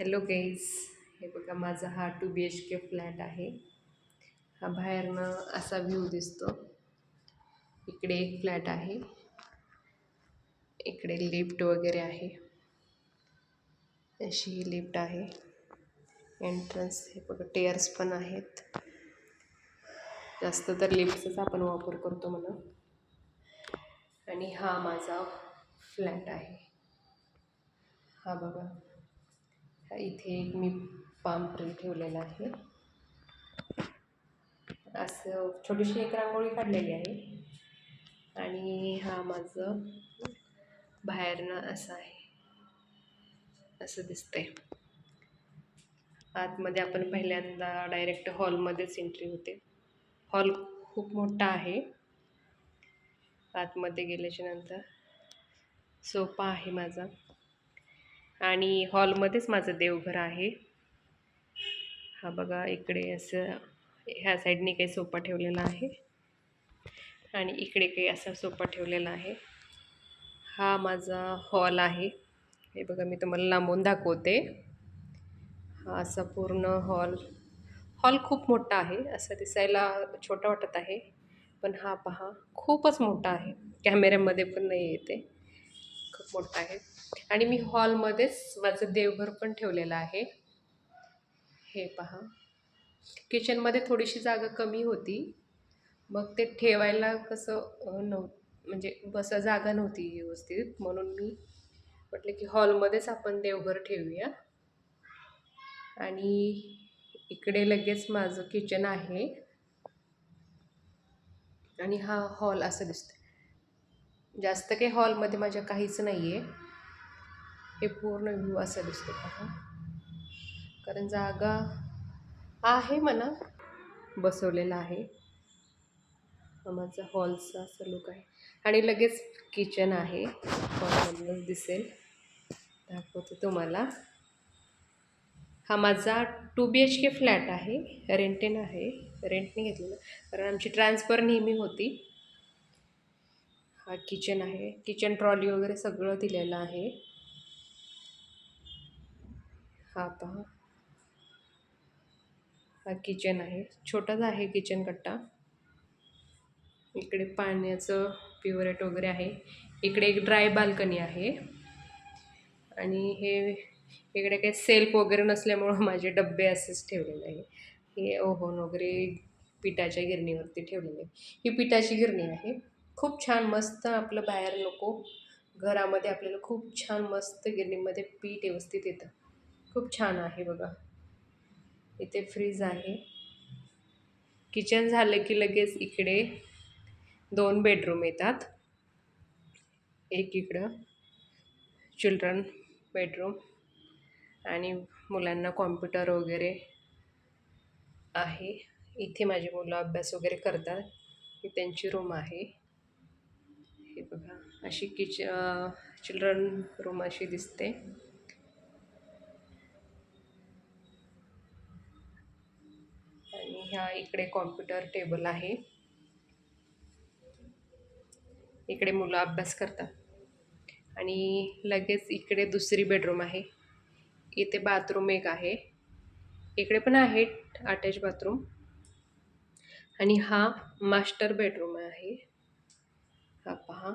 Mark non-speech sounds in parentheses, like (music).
Hello gauge हे बघा माझा हा two B H K flat आहे. हा बाहेरनं असा व्ह्यू दिसतो. इकडे एक फ्लॅट आहे. इकडे लिफ्ट वगैरे आहे. अशी ही लिफ्ट आहे. एंट्रन्स हे बघा टेअर्स पण आहेत. जास्त तर लिफ्टचाच आपण वापर करतो म्हणा. आणि हा माझा फ्लॅट आहे. हा बघा. इथे एक मी पाम प्रिंट ठेवलेला आहे. असं छोटीशी एक रांगोळी काढलेली आहे. आणि हा माझं बाहेरनं असं आहे. असं दिसतंय. आतमध्ये आपण पहिल्यांदा डायरेक्ट हॉलमध्येच एंट्री होते. हॉल खूप मोठा आहे. आतमध्ये गेल्याच्यानंतर आहे माझा. आणि हॉलमध्येच माझं देवघर आहे. हा बघा इकडे असं ह्या साईडने काही सोफा ठेवलेला आहे. आणि इकडे काही असा सोफा ठेवलेला आहे. हा माझा हॉल आहे. हे बघा मी तुम्हाला लांबून दाखवते. हा असा पूर्ण हॉल. हॉल खूप मोठा आहे. असं दिसायला छोटा वाटत आहे. पण हा पहा खूपच मोठा आहे. कॅमेऱ्यामध्ये पण नाही येते. खूप मोठा आहे. आणि मी हॉलमध्येच माझं देवघर पण ठेवलेलं आहे. हे पहा. किचनमध्ये थोडीशी जागा कमी होती. मग ते ठेवायला कसं नव्ह म्हणजे बसा जागा नव्हती व्यवस्थित. म्हणून मी म्हटलं की हॉलमध्येच आपण देवघर ठेवूया. आणि इकडे लगेच माझं किचन आहे. आणि हा हॉल असं दिसतं जास्त काही हॉलमध्ये माझ्या काहीच नाही आहे हे पूर्ण व्ह्यू असा दिसतो पहा कारण जागा आहे म्हणा बसवलेला आहे. हा माझा हॉलचा असं लुक आहे. आणि लगेच किचन आहे. हॉलमधूनच दिसेल. दाखवते तुम्हाला. हा माझा two B H K flat आहे. रेंटेन आहे. रेंटने घेतलेलं. कारण आमची ट्रान्सफर नेहमी होती. हा किचन आहे. किचन ट्रॉली वगैरे सगळं दिलेलं आहे. हा पहा. हा किचन आहे. छोटाच आहे किचन कट्टा. इकडे पाण्याचं प्युरेट वगैरे आहे. इकडे एक ड्राय बाल्कनी आहे. आणि हे इकडे काही सेल्फ वगैरे नसल्यामुळं (laughs) माझे डबे असेच ठेवलेले आहे. हे ओव्हन वगैरे पिठाच्या गिरणीवरती ठेवलेले ही पिठाची गिरणी आहे. खूप छान मस्त आपलं बाहेर नको. घरामध्ये आपल्याला खूप छान मस्त गिरणीमध्ये पीठ व्यवस्थित येतं. खूप छान आहे बघा. इथे फ्रीज आहे. किचन झालं की लगेच इकडे दोन बेडरूम येतात. एक इकडं चिल्ड्रन बेडरूम आणि मुलांना कॉम्प्युटर वगैरे आहे. इथे माझी मुलं अभ्यास वगैरे करतात. ही त्यांची रूम आहे. हे बघा अशी किच चिल्ड्रन रूम अशी दिसते आणि ह्या इकडे कॉम्प्युटर टेबल आहे. इकडे मुलं अभ्यास करतात. आणि लगेच इकडे दुसरी बेडरूम आहे. इथे बाथरूम एक आहे. इकडे पण आहे अटॅच बाथरूम आणि हा मास्टर बेडरूम आहे. हा पहा.